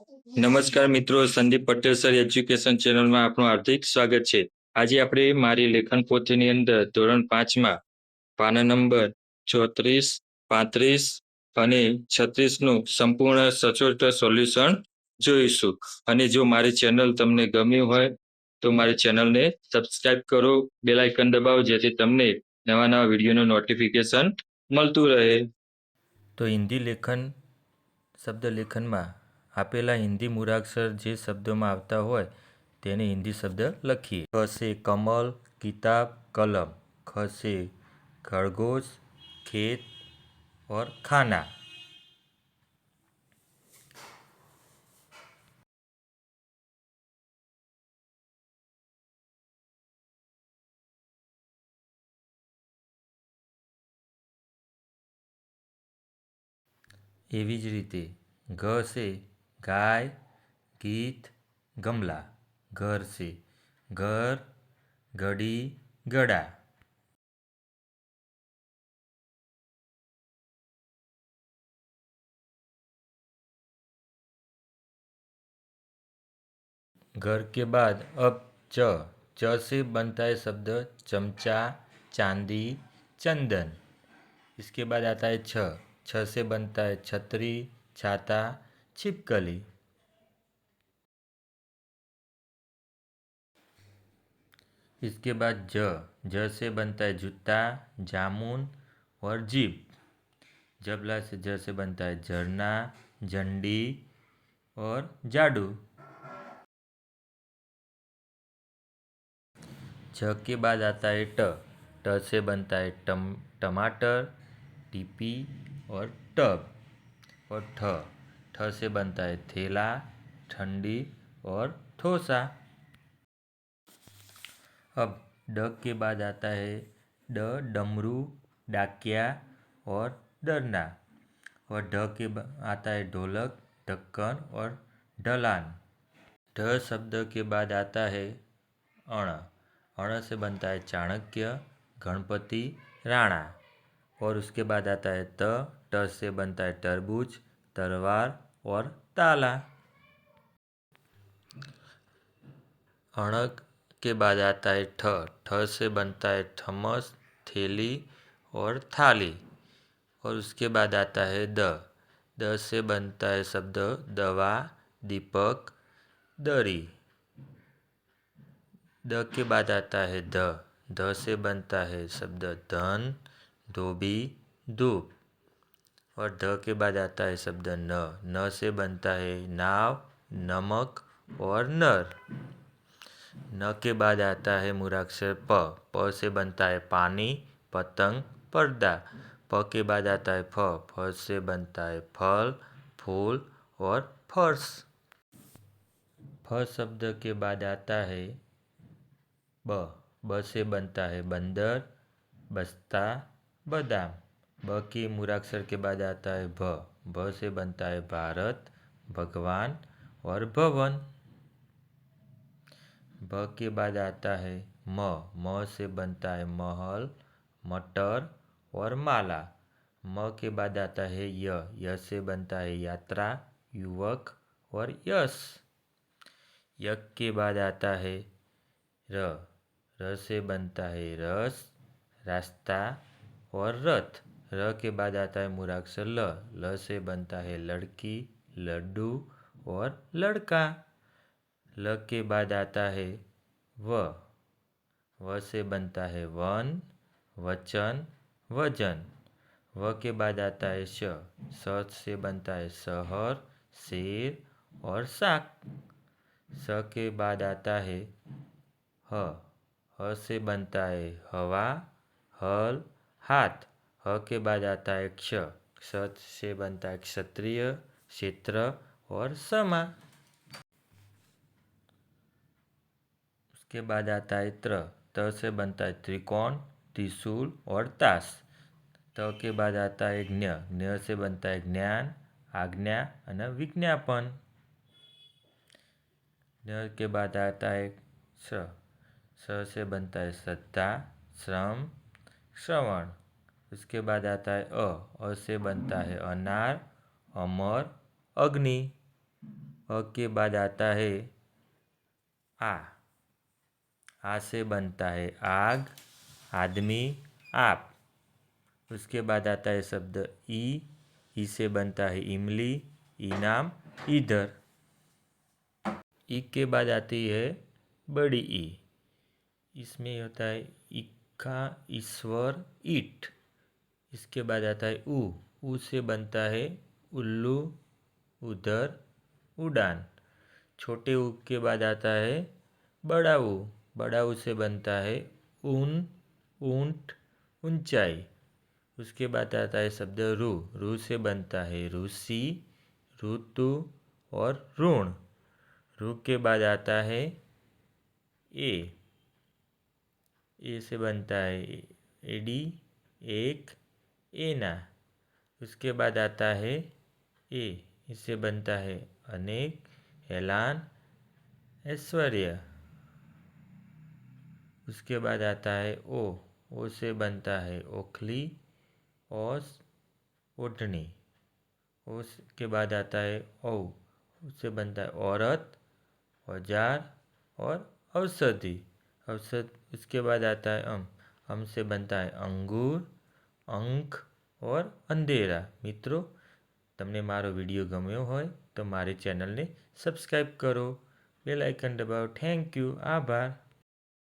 નમસ્કાર મિત્રો, Sandeep Patel sir education ચેનલમાં આપનું હાર્દિક સ્વાગત છે. આજે આપણે મારી લેખન પોથીની અંદર ધોરણ પાંચમાં પાના નંબર ચોત્રીસ, પાંત્રીસ અને છત્રીસનું સંપૂર્ણ સચોટ સોલ્યુશન જોઈશું. અને જો મારી ચેનલ તમને ગમ્યું હોય, તો મારી ચેનલને સબસ્ક્રાઇબ કરો બેલાઇકન દબાવો, જેથી તમને નવા નવા વિડીયોનું નોટિફિકેશન મળતું રહે. તો હિન્દી લેખન, શબ્દ લેખનમાં આપેલા હિન્દી મૂળાક્ષર જે શબ્દોમાં આવતા હોય તેને હિન્દી શબ્દ લખીએ ક સે કમલ કિતાબ કલમ ખ સે ખરગોશ ખેત और खाना એવી જ રીતે ઘ સે गाय, गीत, गमला घर से घर घड़ी गड़ा। घर के बाद अब च च से बनता है शब्द चमचा, चांदी, चंदन। इसके बाद आता है छ छ से बनता है छतरी, छाता छिपकली। इसके बाद ज ज से बनता है जूता, जामुन और जीप जबला से ज से बनता है झरना, झंडी और जाडू छ के बाद आता है ट ट से बनता है टम, टमाटर, टीपी और टब और ठ। ठ से बनता है। थैला, ठंडी और ठोसा। अब ड के बाद आता है ड, डमरू, डाकिया और डरना। और ढ के आता है ढोलक, ढक्कन और ढलान। ढ शब्द के बाद आता है अण। अण से बनता है चाणक्य, गणपति, राणा। और उसके बाद आता है त। ट से बनता है तरबूज तलवार और ताला। अणक के बाद आता है ठ। ठ से बनता है थमस, थैली और थाली। और उसके बाद आता है द। द से बनता है शब्द दवा, दीपक, दरी। द के बाद आता है ध। ध से बनता है शब्द धन, धोबी, धूप। और ध के बाद आता है शब्द न। न से बनता है नाव, नमक और नर। न के बाद आता है मूराक्षर प। प से बनता है पानी, पतंग, पर्दा। प के बाद आता है फ। फ से बनता है फल, फूल और फर्श। फ शब्द के बाद आता है ब। ब से बनता है बंदर, बस्ता, बादाम। ब के मूराक्षर के बाद आता है भ। भ से बनता है भारत, भगवान और भवन। भ के बाद आता है म। म से बनता है महल, मटर और माला। म के बाद आता है य। य से बनता है यात्रा, युवक और यश। य के बाद आता है र। र से बनता है रस, रास्ता और रथ। र के बाद आता है मूराक्षर ल। ल से बनता है लड़की, लड्डू और लड़का। ल के बाद आता है व। व से बनता है वन, वचन, वज़न। व के बाद आता है श। स से बनता है शहर, शेर और शाक स के बाद आता है ह। ह से बनता है हवा, हल, हाथ। ह के बाद आता है क्ष। क्ष से बनता है क्षत्रिय, क्षेत्र और समा। उसके बाद आता है त्र। त से बनता है त्रिकोण, त्रिशूल और ताश त के बाद आता है ज्ञ। ज्ञ से बनता है ज्ञान, आज्ञा और विज्ञापन। ज्ञ के बाद आता है स स से बनता है श्रद्धा श्रम, श्रवण। उसके बाद आता है अ अ से बनता है अनार, अमर, अग्नि। अ के बाद आता है आ आ से बनता है आग, आदमी, आप। उसके बाद आता है शब्द ई ई से बनता है इमली, इनाम, इधर। ई के बाद आती है बड़ी ई। इसमें होता है इक्का, ईश्वर, ईट। इसके बाद आता है ऊ। ऊ से बनता है उल्लू, उधर, उड़ान। छोटे ऊ के बाद आता है बड़ा ऊ। बड़ा ऊ से बनता है ऊन, ऊँट, ऊंचाई। उसके बाद आता है शब्द रू। रू से बनता है रूसी, ऋतु और ऋण। रू के बाद आता है ए। ए से बनता है एडी एक एना उसके बाद आता है ए। इससे बनता है अनेक, ऐलान, ऐश्वर्य। उसके बाद आता है ओ। ओ से बनता है ओखली, ओस ओढ़नी उसके बाद आता है औ। उससे बनता है औरत, औज़ार और औषधि। औषध, उसके बाद आता है अम। अम से बनता है अंगूर અંક ઓર અંધેરા. મિત્રો, તમને મારો વીડિયો ગમ્યો હોય તો મારી ચેનલને સબસ્ક્રાઈબ કરો. બેલ આઇકન દબાવો. થેન્ક યુ આભાર.